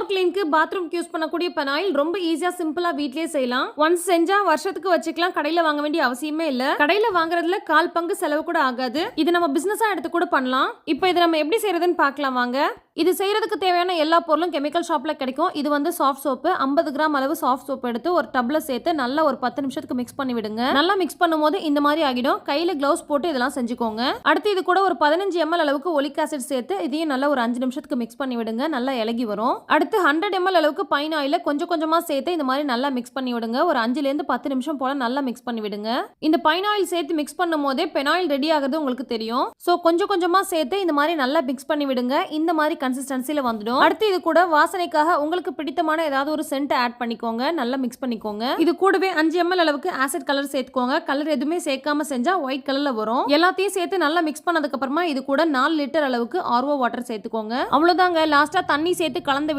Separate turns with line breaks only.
Floor கிளீனுக்கு பாத்ரூம்க்கு use பண்ணக்கூடிய பெனாயில் ரொம்ப ஈஸியா சிம்பிளா வீட்லயே செய்யலாம். ஒன்ஸ் செஞ்சா வருஷத்துக்கு வச்சுக்கலாம். கடையில வாங்க வேண்டிய அவசியமே இல்ல. கடையில வாங்குறதுல கால் பங்கு செலவு கூட ஆகாது. இது நம்ம பிசினஸா எடுத்து கூட பண்ணலாம். இப்போ இதை நம்ம எப்படி செய்யறதுன்னு பார்க்கலாம் வாங்க. இது செய்யறதுக்கு தேவையான எல்லா பொருளும் கெமிக்கல் ஷாப்பில் கிடைக்கும். இது வந்து சாஃப்ட் சோப்பு ஐம்பது கிராம் அளவு சாஃப்ட் சோப் எடுத்து ஒரு டப்பில் சேர்த்து நல்லா ஒரு பத்து நிமிஷத்துக்கு மிக்ஸ் பண்ணி விடுங்க. நல்லா மிக்ஸ் பண்ணும்போது இந்த மாதிரி ஆகிடும். கையில் கிளவுஸ் போட்டு இதெல்லாம் செஞ்சுக்கோங்க. அடுத்து இது கூட ஒரு பதினஞ்சு எம்எல் அளவுக்கு ஒலிக் ஆசிட் சேர்த்து இதையும் நல்லா ஒரு அஞ்சு நிமிஷத்துக்கு மிக்ஸ் பண்ணி விடுங்க. நல்லா இலகி வரும். அடுத்து ஹண்ட்ரட் எம்எல் அளவுக்கு பைன் ஆயில கொஞ்சம் கொஞ்சமாக சேர்த்து இந்த மாதிரி நல்லா மிக்ஸ் பண்ணி விடுங்க. ஒரு அஞ்சுலேருந்து பத்து நிமிஷம் போல நல்லா மிக்ஸ் பண்ணி விடுங்க. இந்த பைன் ஆயில் சேர்த்து மிக்ஸ் பண்ணும் போதே பெனாயில் ரெடி ஆகிறது உங்களுக்கு தெரியும். ஸோ கொஞ்சம் கொஞ்சமாக சேர்த்து இந்த மாதிரி நல்லா மிக்ஸ் பண்ணி விடுங்க. இந்த மாதிரி கன்சிஸ்டன்சியில் வந்துடும். அடுத்து இது கூட வாசனைக்காக உங்களுக்கு பிடித்தமான ஏதாவது ஒரு சென்ட் ஆட் பண்ணிக்கோங்க. நல்லா மிக்ஸ் பண்ணிக்கோங்க. இது கூடவே அஞ்சு எம்எல் அளவுக்கு ஆசிட் கலர் சேர்த்துக்கோங்க. கலர் எதுவுமே சேர்க்காம செஞ்சா ஒயிட் கலர்ல வரும். எல்லாத்தையும் சேர்த்து நல்லா மிக்ஸ் பண்ணதுக்கு அப்புறமா இது கூட நாலு லிட்டர் அளவுக்கு ஆர்ஓ வாட்டர் சேர்த்துக்கோங்க. அவ்வளவுதாங்க. லாஸ்டா தண்ணி சேர்த்து கலந்து